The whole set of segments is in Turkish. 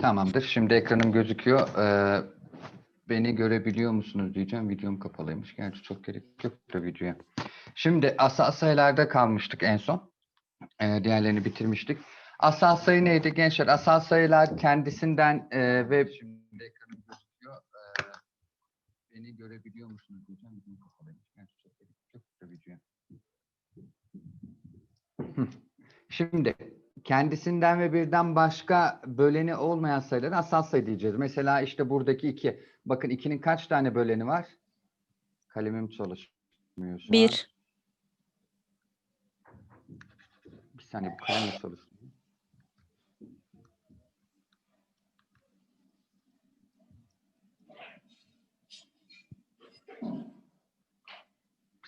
Tamamdır. Şimdi ekranım gözüküyor. Ee, beni görebiliyor musunuz diyeceğim. Videom kapalıymış. Gerçi çok gerek yok da videoya. Şimdi asal kalmıştık en son. Ee, diğerlerini bitirmiştik. Asal sayı neydi gençler? Asal sayılar kendisinden e, ve şimdi ekranım gözüküyor. Ee, beni görebiliyor musunuz diyeceğim. Videom kapalıymış. Gerçi çok gerek yok da videoya. Şimdi kendisinden ve birden başka böleni olmayan sayılara asal sayı diyeceğiz. Mesela işte buradaki 2. Bakın 2'nin kaç tane böleni var? Kalemim çalışmıyor şu an. Bir. Bir saniye bu kalem çalışmıyor.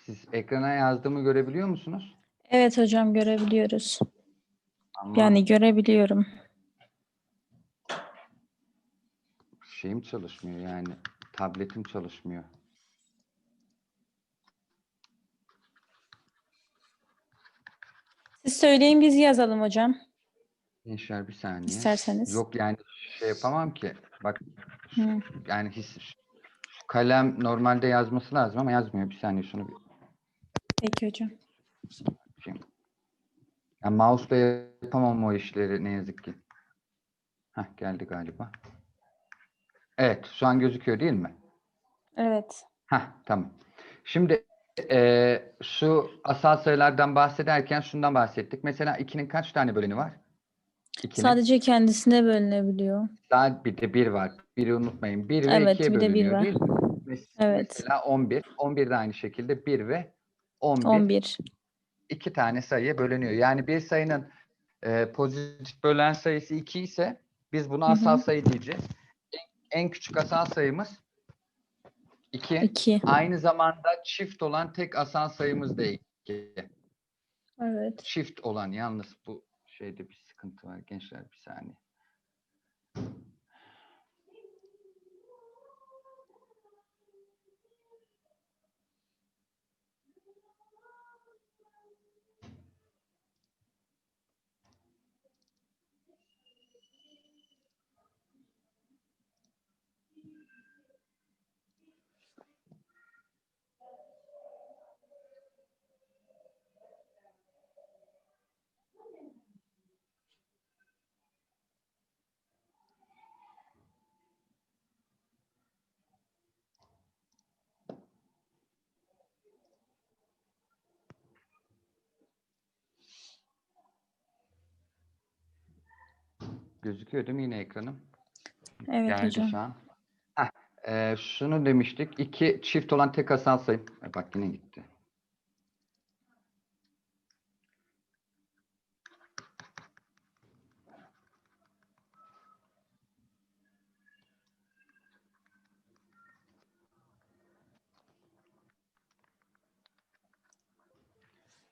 Siz ekrana yazdığımı görebiliyor musunuz? Evet hocam görebiliyoruz. Ama Yani görebiliyorum. şeyim çalışmıyor yani. Tabletim çalışmıyor. Siz söyleyin biz yazalım hocam. Gençler bir saniye. İsterseniz. Yok yani şey yapamam ki. Bak Hı. yani his kalem normalde yazması lazım ama yazmıyor. Bir saniye şunu bir Peki hocam. Yani mouse'la yapamam o işleri ne yazık ki. Heh geldi galiba. Evet şu an gözüküyor değil mi? Evet. Heh tamam. Şimdi eee, şu asal sayılardan bahsederken şundan bahsettik. Mesela 2'nin kaç tane böleni var? 2'nin. Sadece kendisine bölünebiliyor. Daha bir de 1 var. 1'i unutmayın. 1 ve Evet, 2'ye bir de bir bölünüyor var. değil mi? Mes- Evet. Mesela 11. 11 de aynı şekilde 1 ve 11. 11. iki tane sayıya bölünüyor. Yani bir sayının e, pozitif bölen sayısı 2 ise biz buna asal sayı diyeceğiz. En, en küçük asal sayımız 2. 2. Aynı zamanda çift olan tek asal sayımız da 2. Evet. Çift olan yalnız bu şeyde bir sıkıntı var gençler bir saniye. Gözüküyor değil mi yine ekranım? Evet Geldi hocam. şu an. Heh, e, şunu demiştik. İki çift olan tek asal sayı. E, Bak yine gitti.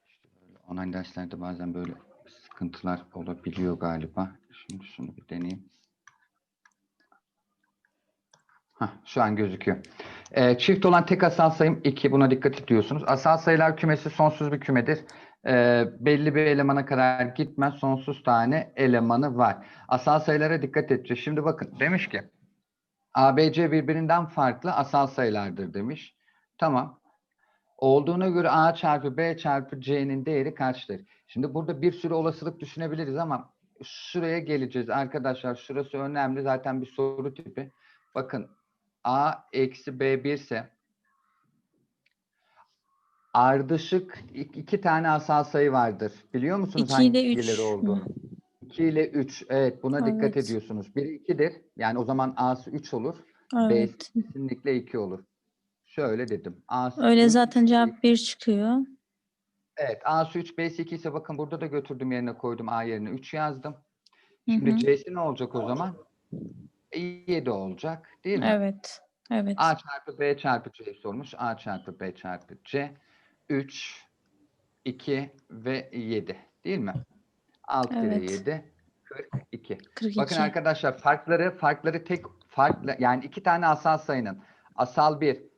İşte online derslerde bazen böyle sıkıntılar olabiliyor galiba. Şimdi şunu bir deneyeyim. Hah, şu an gözüküyor. Ee, çift olan tek asal sayım 2. Buna dikkat ediyorsunuz. Asal sayılar kümesi sonsuz bir kümedir. Ee, belli bir elemana kadar gitmez. Sonsuz tane elemanı var. Asal sayılara dikkat edeceğiz. Şimdi bakın demiş ki ABC birbirinden farklı asal sayılardır demiş. Tamam. Olduğuna göre A çarpı B çarpı C'nin değeri kaçtır? Şimdi burada bir sürü olasılık düşünebiliriz ama şuraya geleceğiz arkadaşlar. Şurası önemli. Zaten bir soru tipi. Bakın A eksi B 1 ise ardışık ik- iki tane asal sayı vardır. Biliyor musunuz 2 ile hangileri 3. olduğunu? 2 ile 3. Evet buna dikkat Evet. ediyorsunuz. Biri 2'dir. Yani o zaman A'sı 3 olur. Evet. B'si kesinlikle 2 olur. Şöyle dedim. A'sı Öyle zaten cevap 1 çıkıyor. Evet A'sı 3, B'si 2 ise bakın burada da götürdüm yerine koydum A yerine 3 yazdım. Şimdi hı. C'si ne olacak o zaman? 7 olacak değil mi? Evet. Evet. A çarpı B çarpı C sormuş. A çarpı B çarpı C 3, 2 ve 7 değil mi? 6 ile Evet. 7 42. 42. Bakın arkadaşlar farkları farkları tek farklı yani iki tane asal sayının asal 1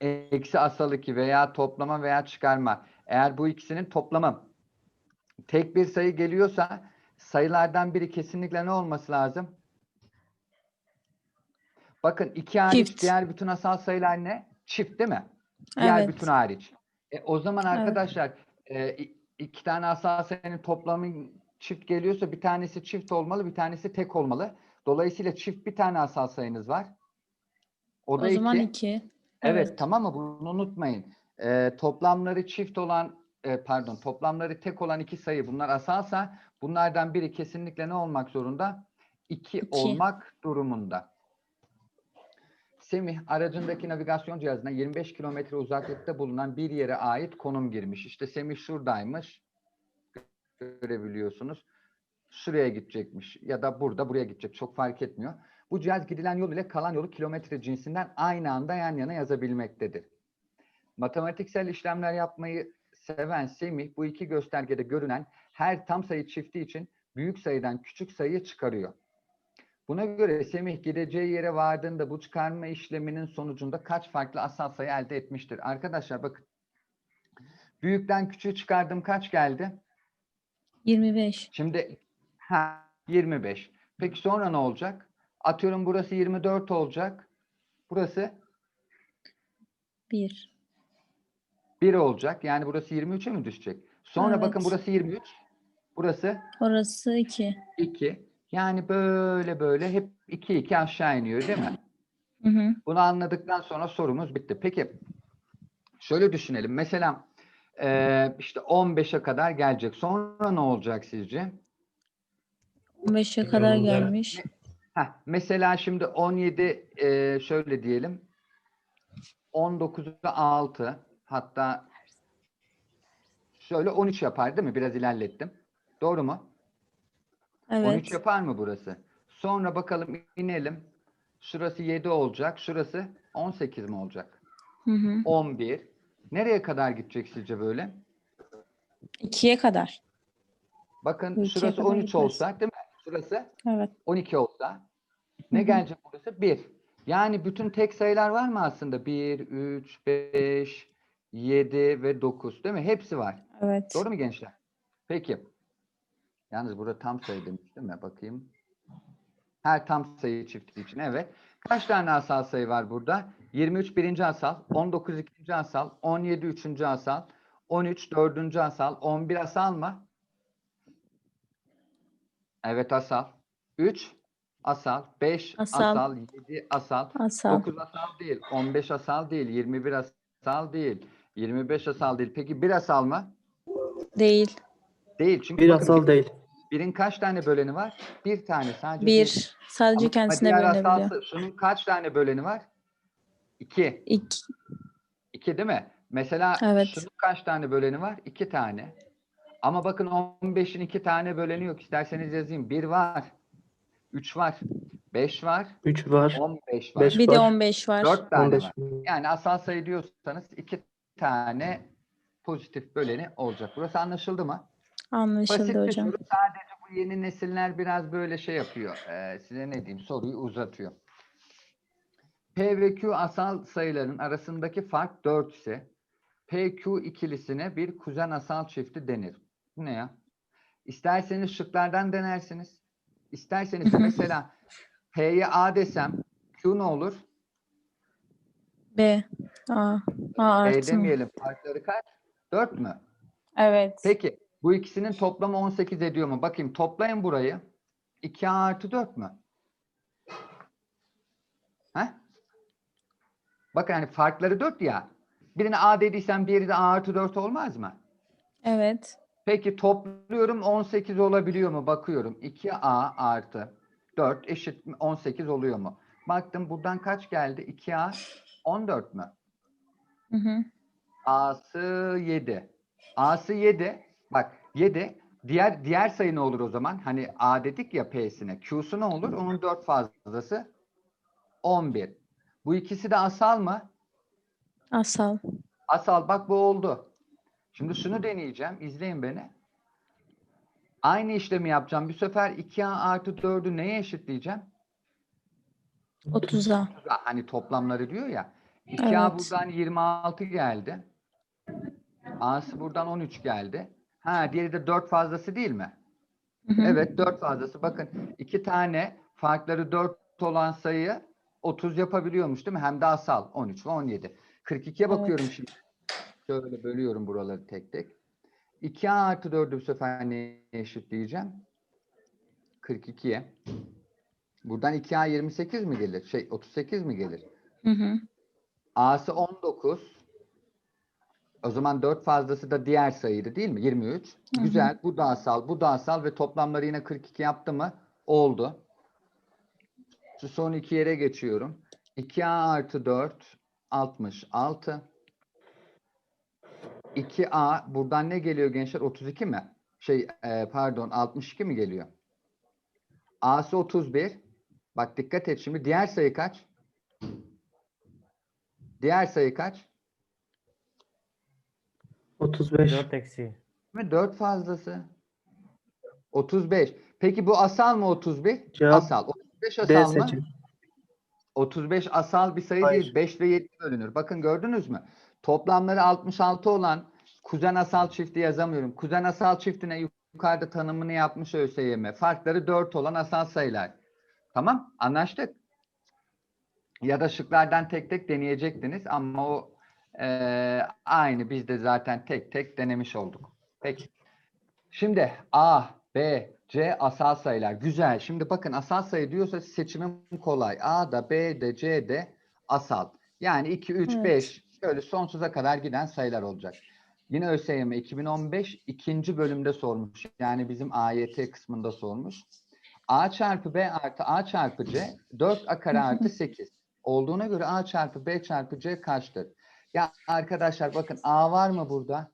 eksi asal 2 veya toplama veya çıkarma eğer bu ikisinin toplamı tek bir sayı geliyorsa sayılardan biri kesinlikle ne olması lazım? Bakın iki hariç Çift. diğer bütün asal sayılar ne? Çift değil mi? Diğer Evet. bütün hariç. E, o zaman arkadaşlar e, i- iki tane asal sayının toplamı çift geliyorsa bir tanesi çift olmalı, bir tanesi tek olmalı. Dolayısıyla çift bir tane asal sayınız var. O da O zaman iki. 2. Evet, Evet. tamam mı? Bunu unutmayın. Ee, toplamları çift olan, e, pardon, toplamları tek olan iki sayı bunlar asalsa bunlardan biri kesinlikle ne olmak zorunda? İki, İki. olmak durumunda. Semih aracındaki navigasyon cihazına 25 kilometre uzaklıkta bulunan bir yere ait konum girmiş. İşte Semih şuradaymış. Görebiliyorsunuz. Şuraya gidecekmiş ya da burada buraya gidecek. Çok fark etmiyor. Bu cihaz gidilen yol ile kalan yolu kilometre cinsinden aynı anda yan yana yazabilmektedir. Matematiksel işlemler yapmayı seven Semih bu iki göstergede görünen her tam sayı çifti için büyük sayıdan küçük sayıyı çıkarıyor. Buna göre Semih gideceği yere vardığında bu çıkarma işleminin sonucunda kaç farklı asal sayı elde etmiştir? Arkadaşlar bakın. Büyükten küçüğü çıkardım kaç geldi? 25. Şimdi ha 25. Peki sonra ne olacak? Atıyorum burası 24 olacak. Burası 1. 1 olacak. Yani burası 23'e mi düşecek? Sonra bakın Evet. burası 23. Burası Orası 2. 2. Yani böyle böyle hep 2 2 aşağı iniyor değil mi? Hı hı. Bunu anladıktan sonra sorumuz bitti. Peki şöyle düşünelim. Mesela eee, işte 15'e kadar gelecek. Sonra ne olacak sizce? 15'e kadar gelmiş. Heh, mesela şimdi 17 eee, şöyle diyelim. 19'a 6 hatta şöyle 13 yapar değil mi? Biraz ilerlettim. Doğru mu? 13 Evet. yapar mı burası? Sonra bakalım inelim. Şurası 7 olacak. Şurası 18 mi olacak? Hı hı. 11. Nereye kadar gidecek sizce böyle? 2'ye kadar. Bakın İkiye şurası kadar 13 gitmez. olsa değil mi? Şurası Evet. 12 olsa ne gelecek burası? 1. Yani bütün tek sayılar var mı aslında? 1, 3, 5, 7 ve 9 değil mi? Hepsi var. Evet. Doğru mu gençler? Peki. Yalnız burada tam sayı demiş değil mi? Bakayım. Her tam sayı çifti için evet. Kaç tane asal sayı var burada? 23 birinci asal, 19 ikinci asal, 17 üçüncü asal, 13 dördüncü asal, 11 asal mı? Evet asal. 3 asal, 5 Asal. asal, 7 asal, Asal. 9 asal değil, 15 asal değil, 21 asal değil, 25 asal değil. Peki bir asal mı? Değil. Değil çünkü Bir bakın asal bir- değil. birin kaç tane böleni var? Bir tane sadece 1. Sadece Ama kendisine diğer bölünebiliyor. asalsı- şunun kaç tane böleni var? İki. 2. İki değil mi? Mesela Evet. şunun kaç tane böleni var? İki tane. Ama bakın 15'in iki tane böleni yok. İsterseniz yazayım. Bir var. Üç var. Beş var. 3 var. 15 var. Beş Bir de var. 15 var. Dört tane 15. var. Yani asal sayı diyorsanız iki tane pozitif böleni olacak. Burası anlaşıldı mı? Basit Anlaşıldı bir hocam. soru. Sadece bu yeni nesiller biraz böyle şey yapıyor. Ee, size ne diyeyim soruyu uzatıyor. P ve Q asal sayıların arasındaki fark 4 ise PQ ikilisine bir kuzen asal çifti denir. Bu ne ya? İsterseniz şıklardan denersiniz. İsterseniz mesela P'ye A desem Q ne olur? B. A. A B artı mı? demeyelim. Farkları kaç? 4 mü? Evet. Peki bu ikisinin toplamı 18 ediyor mu? Bakayım toplayın burayı. 2A artı 4 mü? He? Bakın hani farkları 4 ya. Birine A dediysem diğeri de A artı 4 olmaz mı? Evet. Peki topluyorum 18 olabiliyor mu? Bakıyorum. 2A artı 4 eşit mi? 18 oluyor mu? Baktım buradan kaç geldi? 2A 14 mü? Hı hı. A'sı 7. A'sı 7. Bak 7. Diğer diğer sayı ne olur o zaman? Hani A dedik ya P'sine. Q'su ne olur? Onun 4 fazlası 11. Bu ikisi de asal mı? Asal. Asal bak bu oldu. Şimdi şunu deneyeceğim. İzleyin beni. Aynı işlemi yapacağım. Bu sefer 2A artı 4'ü neye eşitleyeceğim? 30'a. Hani toplamları diyor ya. 2A Evet. buradan 26 geldi. A'sı buradan 13 geldi. Ha diğeri de 4 fazlası değil mi? Hı hı. Evet 4 fazlası. Bakın iki tane farkları 4 olan sayı 30 yapabiliyormuş değil mi? Hem de asal 13 ve 17. 42'ye Evet. bakıyorum şimdi. Şöyle bölüyorum buraları tek tek. 2A artı 4'ü bu sefer neye eşitleyeceğim? 42'ye. Buradan 2A 28 mi gelir? Şey 38 mi gelir? Hı hı. A'sı 19. O zaman 4 fazlası da diğer sayıydı değil mi? 23. Hı hı. Güzel. Bu da asal, bu da asal ve toplamları yine 42 yaptı mı? Oldu. Şu son iki yere geçiyorum. 2A artı 4 66. 2A buradan ne geliyor gençler? 32 mi? Şey e, pardon 62 mi geliyor? A'sı 31. Bak dikkat et şimdi. Diğer sayı kaç? Diğer sayı kaç? 35. 4 eksi. mi? 4 fazlası. 35. Peki bu asal mı 31? Cevap asal. 35 D asal mı? seçin. 35 asal bir sayı Hayır. değil. 5 ve 7 bölünür. Bakın gördünüz mü? Toplamları 66 olan kuzen asal çifti yazamıyorum. Kuzen asal çiftine yukarıda tanımını yapmış ÖSYM. Farkları 4 olan asal sayılar. Tamam? Anlaştık. Ya da şıklardan tek tek deneyecektiniz ama o eee, aynı biz de zaten tek tek denemiş olduk. Peki. Şimdi A, B, C asal sayılar. Güzel. Şimdi bakın asal sayı diyorsa seçimim kolay. A da B de C de asal. Yani 2, 3, Evet. 5 böyle sonsuza kadar giden sayılar olacak. Yine ÖSYM 2015 ikinci bölümde sormuş. Yani bizim AYT kısmında sormuş. A çarpı B artı A çarpı C 4A kare artı 8. Olduğuna göre A çarpı B çarpı C kaçtır? Ya arkadaşlar bakın A var mı burada?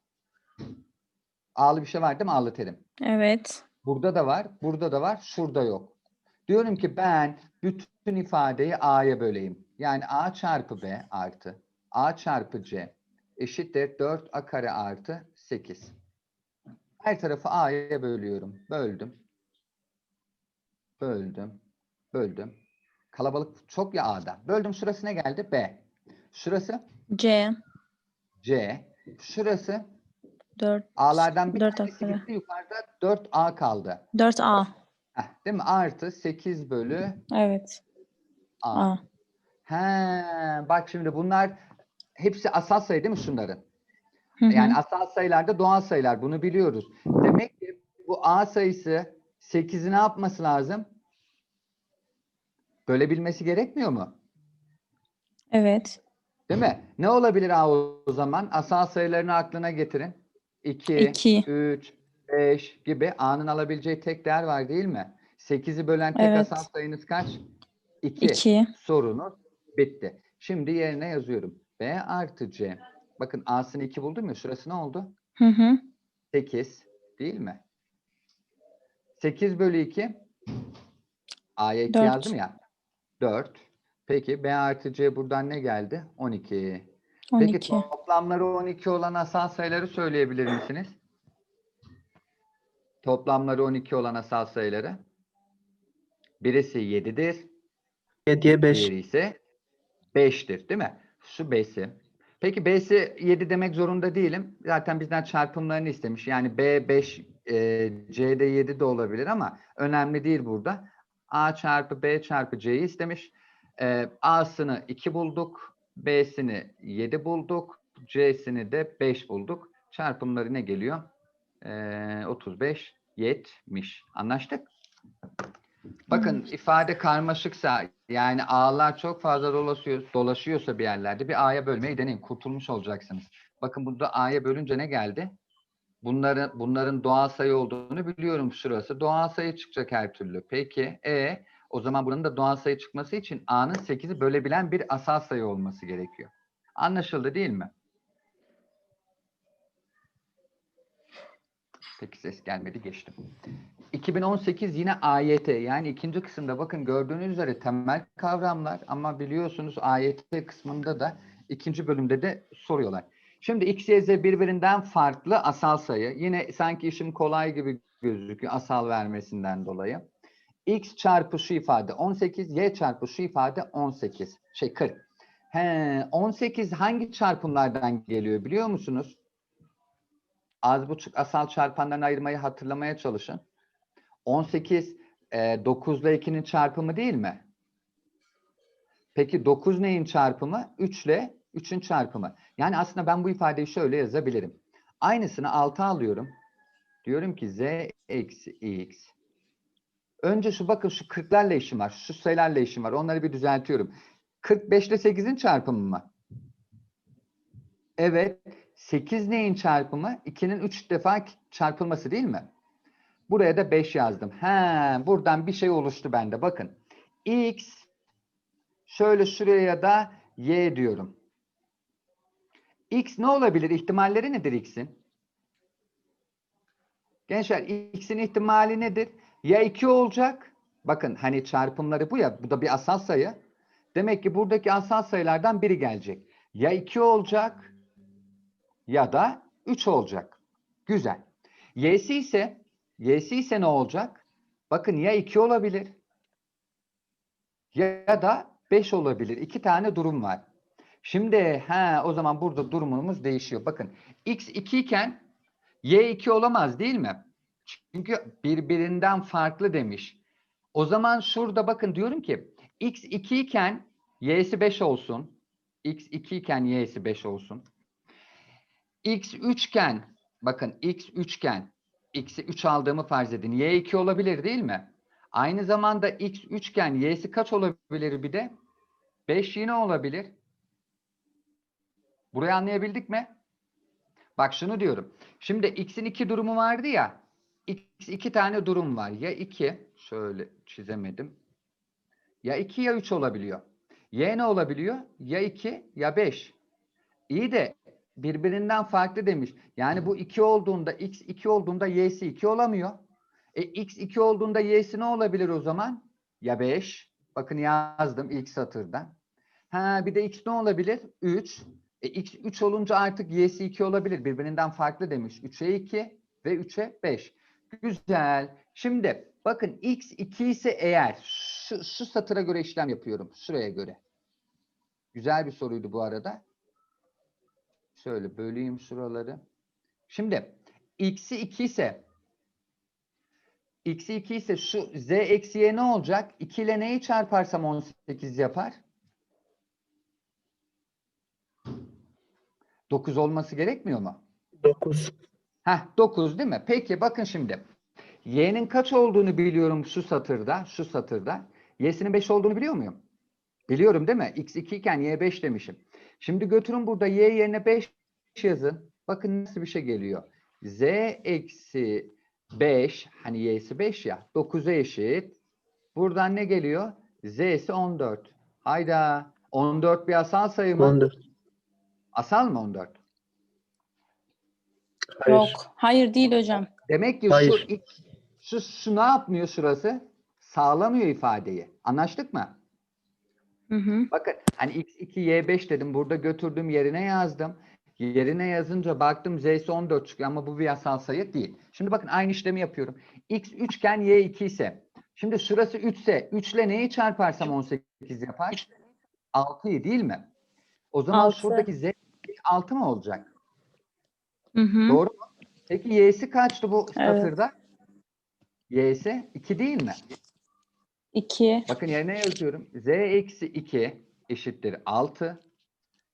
A'lı bir şey var değil mi? A'lı terim. Evet. Burada da var, burada da var, şurada yok. Diyorum ki ben bütün ifadeyi A'ya böleyim. Yani A çarpı B artı A çarpı C eşittir 4A kare artı 8. Her tarafı A'ya bölüyorum. Böldüm. Böldüm. Böldüm. Kalabalık çok ya A'da. Böldüm. Şurası ne geldi? B. Şurası C. C. Şurası 4. A'lardan bir Dört tanesi A kare. gitti. Yukarıda 4A kaldı. 4A. Heh, değil mi? Artı 8 bölü Evet. A. A. He, bak şimdi bunlar hepsi asal sayı değil mi şunların? Hı hı. Yani asal sayılar da doğal sayılar. Bunu biliyoruz. Demek ki bu A sayısı 8'i ne yapması lazım? Bölebilmesi gerekmiyor mu? Evet. Değil mi? Ne olabilir A o zaman? Asal sayılarını aklına getirin. 2, İki. 3, 5 gibi A'nın alabileceği tek değer var değil mi? 8'i bölen tek Evet. asal sayınız kaç? 2. 2. Sorunuz bitti. Şimdi yerine yazıyorum. B artı C. Bakın A'sını 2 buldum ya. Şurası ne oldu? Hı hı. 8 değil mi? 8 bölü 2 A'ya 2 Dört. yazdım ya. 4. Peki B artı C buradan ne geldi? 12. Peki 12. toplamları 12 olan asal sayıları söyleyebilir misiniz? Toplamları 12 olan asal sayıları. Birisi 7'dir. 7'ye 5. Diğeri ise 5'tir değil mi? Şu 5'i. Peki B'si 7 demek zorunda değilim. Zaten bizden çarpımlarını istemiş. Yani B 5, e, C'de 7 de olabilir ama önemli değil burada. A çarpı B çarpı C'yi istemiş. E, A'sını 2 bulduk. B'sini 7 bulduk. C'sini de 5 bulduk. Çarpımları ne geliyor? E, 35, 70. Anlaştık? Bakın ifade karmaşıksa yani A'lar çok fazla dolaşıyor, dolaşıyorsa bir yerlerde bir A'ya bölmeyi deneyin. Kurtulmuş olacaksınız. Bakın burada A'ya bölünce ne geldi? Bunların, bunların doğal sayı olduğunu biliyorum şurası. Doğal sayı çıkacak her türlü. Peki E o zaman buranın da doğal sayı çıkması için A'nın 8'i bölebilen bir asal sayı olması gerekiyor. Anlaşıldı değil mi? Peki ses gelmedi geçtim. 2018 yine AYT yani ikinci kısımda bakın gördüğünüz üzere temel kavramlar ama biliyorsunuz AYT kısmında da ikinci bölümde de soruyorlar. Şimdi X, Y, Z birbirinden farklı asal sayı. Yine sanki işim kolay gibi gözüküyor asal vermesinden dolayı. X çarpı şu ifade 18, Y çarpı şu ifade 18. Şey 40. He, 18 hangi çarpımlardan geliyor biliyor musunuz? Az buçuk asal çarpanlarını ayırmayı hatırlamaya çalışın. 18 e, 9 ile 2'nin çarpımı değil mi? Peki 9 neyin çarpımı? 3 ile 3'ün çarpımı. Yani aslında ben bu ifadeyi şöyle yazabilirim. Aynısını 6 alıyorum. Diyorum ki z eksi x. Önce şu bakın şu 40'larla işim var. Şu sayılarla işim var. Onları bir düzeltiyorum. 45 ile 8'in çarpımı mı? Evet. 8 neyin çarpımı? 2'nin 3 defa çarpılması değil mi? Buraya da 5 yazdım. He, buradan bir şey oluştu bende. Bakın. X şöyle şuraya da y diyorum. X ne olabilir? İhtimalleri nedir X'in? Gençler X'in ihtimali nedir? Ya 2 olacak. Bakın hani çarpımları bu ya. Bu da bir asal sayı. Demek ki buradaki asal sayılardan biri gelecek. Ya 2 olacak ya da 3 olacak. Güzel. Y'si ise Y'si ise ne olacak? Bakın ya 2 olabilir ya da 5 olabilir. İki tane durum var. Şimdi ha o zaman burada durumumuz değişiyor. Bakın x 2 iken y 2 olamaz değil mi? Çünkü birbirinden farklı demiş. O zaman şurada bakın diyorum ki x 2 iken y'si 5 olsun. x 2 iken y'si 5 olsun. X 3 iken bakın x 3 iken x'i 3 aldığımı farz edin. y 2 olabilir değil mi? Aynı zamanda x 3 iken y'si kaç olabilir bir de? 5 yine olabilir. Burayı anlayabildik mi? Bak şunu diyorum. Şimdi x'in iki durumu vardı ya. x iki tane durum var. Ya 2 şöyle çizemedim. Ya 2 ya 3 olabiliyor. Y ne olabiliyor? Ya 2 ya 5. İyi de birbirinden farklı demiş. Yani bu 2 olduğunda x 2 olduğunda y'si 2 olamıyor. E, x 2 olduğunda y'si ne olabilir o zaman? Ya 5. Bakın yazdım ilk satırda. Ha bir de x ne olabilir? 3. E, x 3 olunca artık y'si 2 olabilir. Birbirinden farklı demiş. 3'e 2 ve 3'e 5. Güzel. Şimdi bakın x 2 ise eğer şu, şu satıra göre işlem yapıyorum. Şuraya göre. Güzel bir soruydu bu arada. Şöyle böleyim şuraları. Şimdi x'i 2 ise x'i 2 ise şu z eksi y ne olacak? 2 ile neyi çarparsam 18 yapar? 9 olması gerekmiyor mu? 9. Heh 9 değil mi? Peki bakın şimdi. Y'nin kaç olduğunu biliyorum şu satırda. Şu satırda. Y'sinin 5 olduğunu biliyor muyum? Biliyorum değil mi? X 2 iken Y 5 demişim. Şimdi götürün burada Y yerine 5 yazın. Bakın nasıl bir şey geliyor. Z eksi 5 hani Y'si 5 ya 9'a eşit. Buradan ne geliyor? Z'si 14. Hayda. 14 bir asal sayı mı? 14. Asal mı 14? Hayır. Yok. Hayır değil hocam. Demek ki şu, Hayır. ilk- şu, şu ne yapmıyor şurası? Sağlamıyor ifadeyi. Anlaştık mı? Hı hı. Bakın hani x2 y5 dedim. Burada götürdüm yerine yazdım. Yerine yazınca baktım z'si 14 çıkıyor ama bu bir yasal sayı değil. Şimdi bakın aynı işlemi yapıyorum. x 3 iken y 2 ise. Şimdi şurası 3 ise 3 ile neyi çarparsam 18 yapar? 6'yı değil mi? O zaman Altı. şuradaki z 6 mı olacak? Hı hı. Doğru mu? Peki y'si kaçtı bu Evet. satırda? Y'si 2 değil mi? 2. Bakın yerine yazıyorum. Z eksi 2 eşittir 6.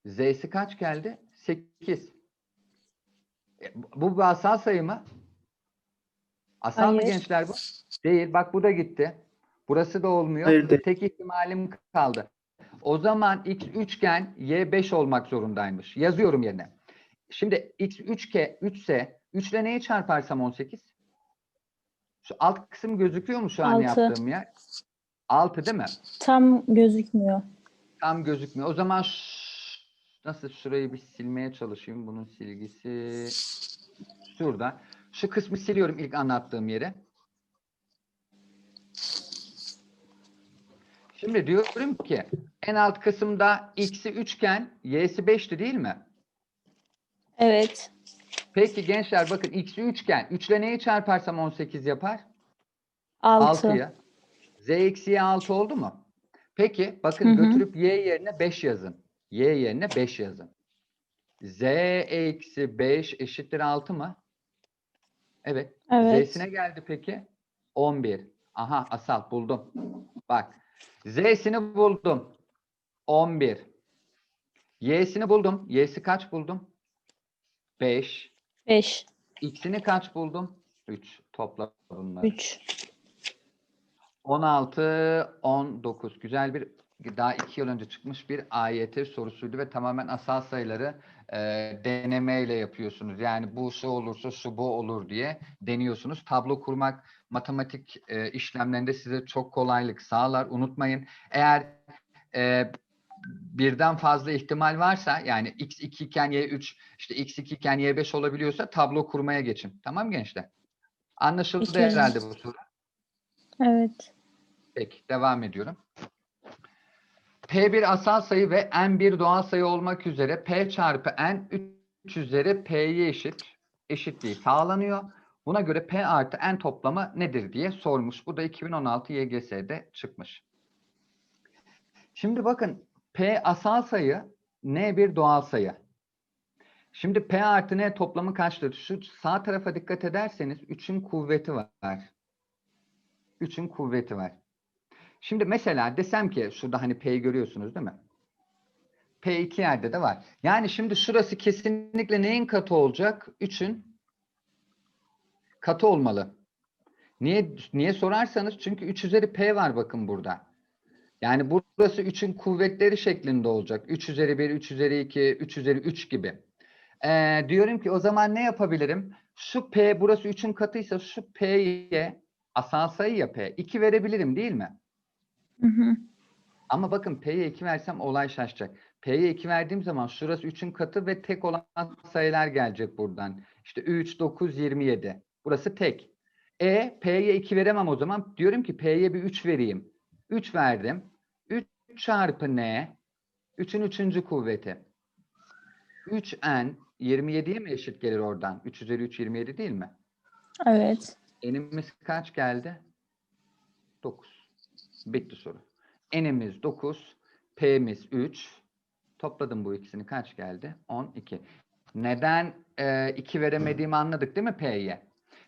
Z'si kaç geldi? 8. E, bu- bir asal sayı mı? Asal mı Hayır. gençler bu? Değil. Bak bu da gitti. Burası da olmuyor. Hayır. Tek ihtimalim kaldı. O zaman x 3 iken y 5 olmak zorundaymış. Yazıyorum yerine. Şimdi x 3 ke 3 ise 3 ile neyi çarparsam 18? Şu alt kısım gözüküyor mu şu an Altı. yaptığım yer? 6 değil mi? Tam gözükmüyor. Tam gözükmüyor. O zaman nasıl şurayı bir silmeye çalışayım. Bunun silgisi şurada. Şu kısmı siliyorum ilk anlattığım yere. Şimdi diyorum ki en alt kısımda x'i 3 iken y'si 5'ti değil mi? Evet. Peki gençler bakın x'i 3 iken 3 ile neyi çarparsam 18 yapar? 6. 6'ya. Z eksiye 6 oldu mu? Peki bakın Hı hı. götürüp y yerine 5 yazın. Y yerine 5 yazın. Z eksi 5 eşittir 6 mı? Evet. Evet. Z'sine geldi peki. 11. Aha asal buldum. Bak. Z'sini buldum. 11. Y'sini buldum. Y'si kaç buldum? 5. 5, X'ini kaç buldum? 3. Topla bunları. 3. 16, 19. Güzel bir daha iki yıl önce çıkmış bir AYT sorusuydu ve tamamen asal sayıları e, denemeyle yapıyorsunuz. Yani bu şu olursa şu bu olur diye deniyorsunuz. Tablo kurmak matematik e, işlemlerinde size çok kolaylık sağlar. Unutmayın. Eğer e, birden fazla ihtimal varsa yani x 2 iken y 3 işte x 2 iken y 5 olabiliyorsa tablo kurmaya geçin. Tamam gençler? Anlaşıldı herhalde bu soru. Evet. Peki devam ediyorum. P bir asal sayı ve n bir doğal sayı olmak üzere P çarpı n 3 üzeri P'ye eşit eşitliği sağlanıyor. Buna göre P artı n toplamı nedir diye sormuş. Bu da 2016 YGS'de çıkmış. Şimdi bakın P asal sayı N bir doğal sayı. Şimdi P artı N toplamı kaçtır? Şu sağ tarafa dikkat ederseniz 3'ün kuvveti var. 3'ün kuvveti var. Şimdi mesela desem ki şurada hani P'yi görüyorsunuz değil mi? P iki yerde de var. Yani şimdi şurası kesinlikle neyin katı olacak? 3'ün katı olmalı. Niye niye sorarsanız çünkü 3 üzeri P var bakın burada. Yani burası 3'ün kuvvetleri şeklinde olacak. 3 üzeri 1, 3 üzeri 2, 3 üzeri 3 gibi. Ee, diyorum ki o zaman ne yapabilirim? Şu P burası 3'ün katıysa şu P'ye asal sayı ya P. 2 verebilirim değil mi? Hı hı. Ama bakın P'ye 2 versem olay şaşacak. P'ye 2 verdiğim zaman şurası 3'ün katı ve tek olan sayılar gelecek buradan. İşte 3, 9, 27. Burası tek. E, P'ye 2 veremem o zaman. Diyorum ki P'ye bir 3 vereyim. 3 verdim. 3 çarpı N. 3'ün 3. kuvveti. 3N 27'ye mi eşit gelir oradan? 3 üzeri 3 27 değil mi? Evet. N'imiz kaç geldi? 9. Bitti soru. N'imiz 9, P'miz 3. Topladım bu ikisini kaç geldi? 12. Neden 2 veremediğimi anladık değil mi P'ye?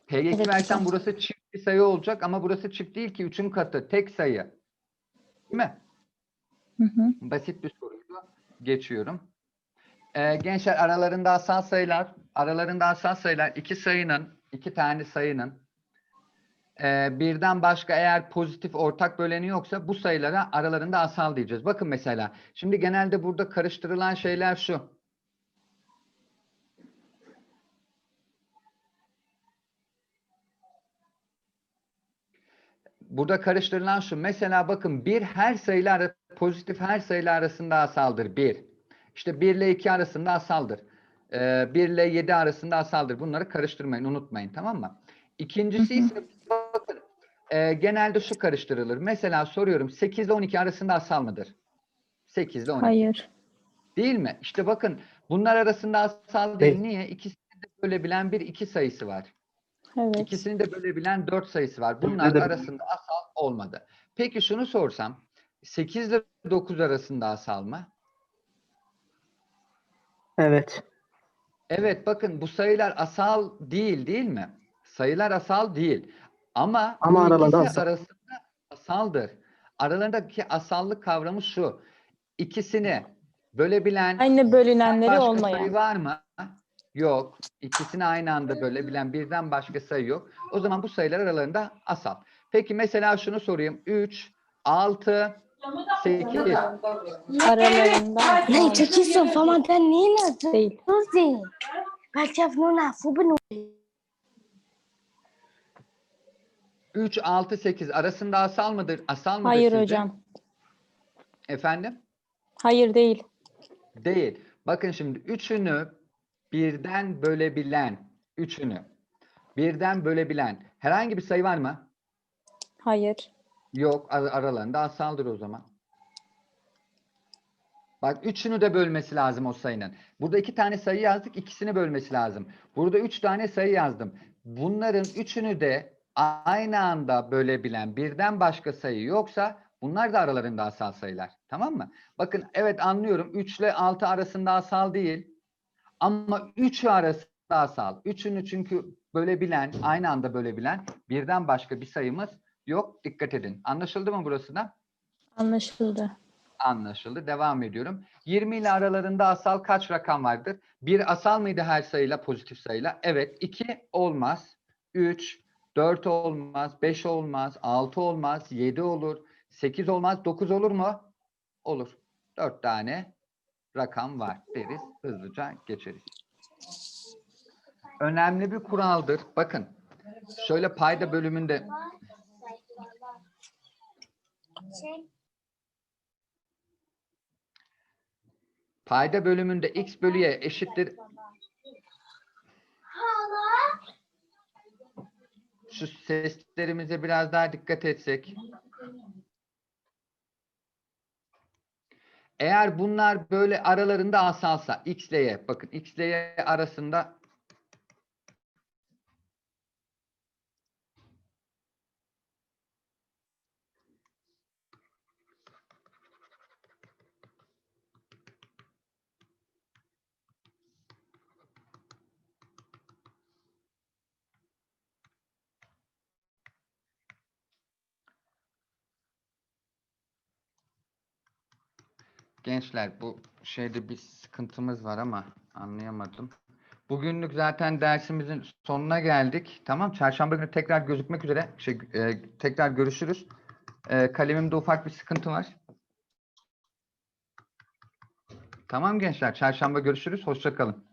P'ye 2 Evet, versem burası çift bir sayı olacak ama burası çift değil ki 3'ün katı. Tek sayı. Değil mi? Hı hı. Basit bir soruydu. Geçiyorum. Ee, gençler aralarında asal sayılar, aralarında asal sayılar iki sayının, iki tane sayının e, birden başka eğer pozitif ortak böleni yoksa bu sayılara aralarında asal diyeceğiz. Bakın mesela şimdi genelde burada karıştırılan şeyler şu. Burada karıştırılan şu. Mesela bakın bir her sayılar ara- pozitif her sayılar arasında asaldır. Bir. İşte 1 ile 2 arasında asaldır. Ee, 1 ile 7 arasında asaldır. Bunları karıştırmayın, unutmayın tamam mı? İkincisi ise e, genelde şu karıştırılır. Mesela soruyorum 8 ile 12 arasında asal mıdır? 8 ile 12. Hayır. Değil mi? İşte bakın bunlar arasında asal değil. Değil. Niye? İkisini de bölebilen bir iki sayısı var. Evet. İkisini de bölebilen 4 sayısı var. Bunlar de- arasında asal olmadı. Peki şunu sorsam 8 ile 9 arasında asal mı? Evet. Evet bakın bu sayılar asal değil değil mi? Sayılar asal değil. Ama, Ama ikisi asal. arasında asaldır. Aralarındaki asallık kavramı şu. İkisini bölebilen Aynı bölünenleri başka olmayan. sayı var mı? Yok. İkisini aynı anda bölebilen birden başka sayı yok. O zaman bu sayılar aralarında asal. Peki mesela şunu sorayım. 3, 6, 8. Aralarında Này asal cho chị sổ phó mà thân ní là 3, 6, 8 arasında asal mıdır? Asal mıdır Hayır sizce? hocam. Efendim? Hayır değil. Değil. Bakın şimdi üçünü birden bölebilen, üçünü birden bölebilen herhangi bir sayı var mı? Hayır. Yok. ar- Aralarında asaldır o zaman. Bak üçünü de bölmesi lazım o sayının. Burada iki tane sayı yazdık, ikisini bölmesi lazım. Burada üç tane sayı yazdım. Bunların üçünü de aynı anda bölebilen birden başka sayı yoksa bunlar da aralarında asal sayılar. Tamam mı? Bakın evet anlıyorum. 3 ile 6 arasında asal değil. Ama 3 arasında asal. Üçünü çünkü bölebilen, aynı anda bölebilen birden başka bir sayımız yok. Dikkat edin. Anlaşıldı mı burası da? Anlaşıldı. Anlaşıldı. Devam ediyorum. 20 ile aralarında asal kaç rakam vardır? Bir asal mıydı her sayıyla, pozitif sayıyla? Evet. 2 olmaz. 3, 4 olmaz, 5 olmaz, 6 olmaz, 7 olur, 8 olmaz, 9 olur mu? Olur. 4 tane rakam var deriz. Hızlıca geçeriz. Önemli bir kuraldır. Bakın. Şöyle payda bölümünde payda bölümünde x bölü y eşittir şu seslerimize biraz daha dikkat etsek. Eğer bunlar böyle aralarında asalsa x ile y bakın x ile y arasında Gençler bu şeyde bir sıkıntımız var ama anlayamadım. Bugünlük zaten dersimizin sonuna geldik. Tamam. Çarşamba günü tekrar gözükmek üzere. Şey, e, tekrar görüşürüz. E, kalemimde ufak bir sıkıntı var. Tamam gençler. Çarşamba görüşürüz. Hoşça kalın.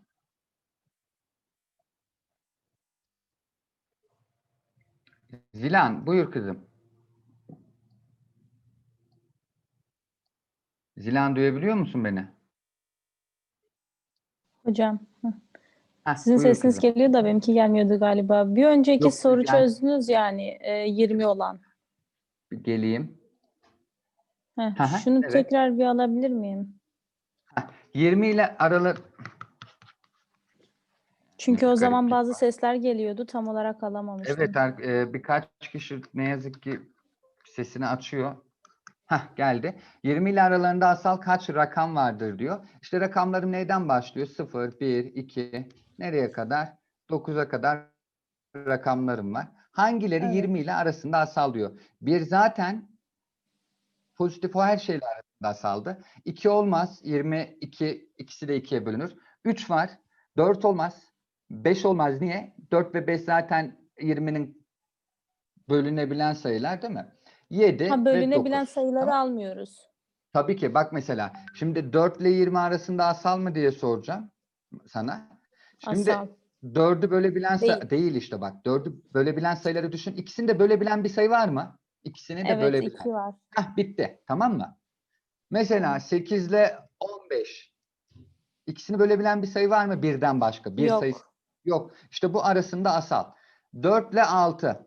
Zilan buyur kızım. Zilan duyabiliyor musun beni? Hocam. Heh, Sizin buyur sesiniz kızım. geliyor da benimki gelmiyordu galiba. Bir önceki Yok, soru yani- çözdünüz yani e, 20 olan. Bir geleyim. Heh, Hı hı, şunu evet. tekrar bir alabilir miyim? 20 ile aralı Çünkü o Garip zaman bir- bazı sesler geliyordu. Tam olarak alamamıştım. Evet, ar- e, birkaç kişi ne yazık ki sesini açıyor. Hah geldi. 20 ile aralarında asal kaç rakam vardır diyor. İşte rakamlarım neyden başlıyor? 0, 1, 2, nereye kadar? 9'a kadar rakamlarım var. Hangileri Evet. 20 ile arasında asal diyor. Bir zaten pozitif o her şeyle arasında asaldı. 2 olmaz. 22 ikisi de 2'ye bölünür. 3 var. 4 olmaz. 5 olmaz. Niye? 4 ve 5 zaten 20'nin bölünebilen sayılar değil mi? 7 Ha bölünebilen 9. sayıları Tamam. almıyoruz. Tabii ki bak mesela şimdi 4 ile 20 arasında asal mı diye soracağım sana. Şimdi Asal. 4'ü bölebilen Değil. değil işte bak. 4'ü bölebilen sayıları düşün. İkisini de bölebilen bir sayı var mı? İkisini de Evet bölebilen. 2 var. Hah bitti. Tamam mı? Mesela 8 ile 15. İkisini bölebilen bir sayı var mı birden başka? Bir Yok. sayı yok. İşte bu arasında asal. 4 ile 6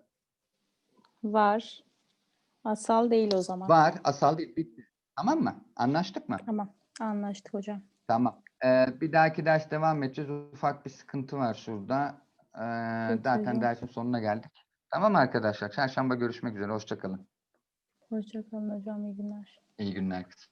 Var. Asal değil o zaman. var. Asal değil. Bitti. Tamam mı? Anlaştık mı? Tamam. Anlaştık hocam. Tamam. Ee, bir dahaki ders devam edeceğiz. Ufak bir sıkıntı var şurada. Ee, Peki zaten hocam. dersin sonuna geldik. Tamam arkadaşlar. Çarşamba görüşmek üzere. Hoşça kalın. Hoşçakalın hocam. İyi günler. İyi günler kızım.